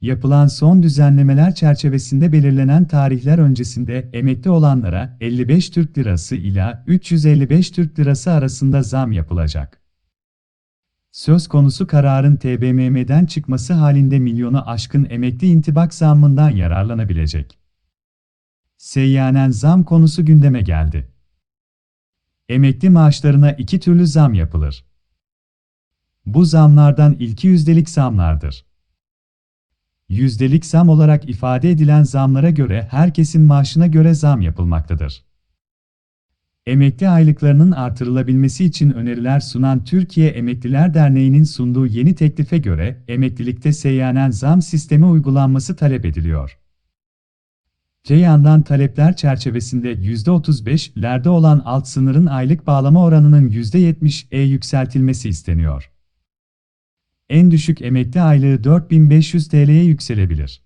Yapılan son düzenlemeler çerçevesinde belirlenen tarihler öncesinde emekli olanlara 55 Türk Lirası ila 355 Türk Lirası arasında zam yapılacak. Söz konusu kararın TBMM'den çıkması halinde milyonu aşkın emekli intibak zammından yararlanabilecek. Seyyanen zam konusu gündeme geldi. Emekli maaşlarına iki türlü zam yapılır. Bu zamlardan ilki yüzdelik zamlardır. Yüzdelik zam olarak ifade edilen zamlara göre herkesin maaşına göre zam yapılmaktadır. Emekli aylıklarının artırılabilmesi için öneriler sunan Türkiye Emekliler Derneği'nin sunduğu yeni teklife göre emeklilikte seyyanen zam sistemi uygulanması talep ediliyor. Te yandan talepler çerçevesinde %35'lerde olan alt sınırın aylık bağlama oranının %70'e yükseltilmesi isteniyor. En düşük emekli aylığı 4500 TL'ye yükselebilir.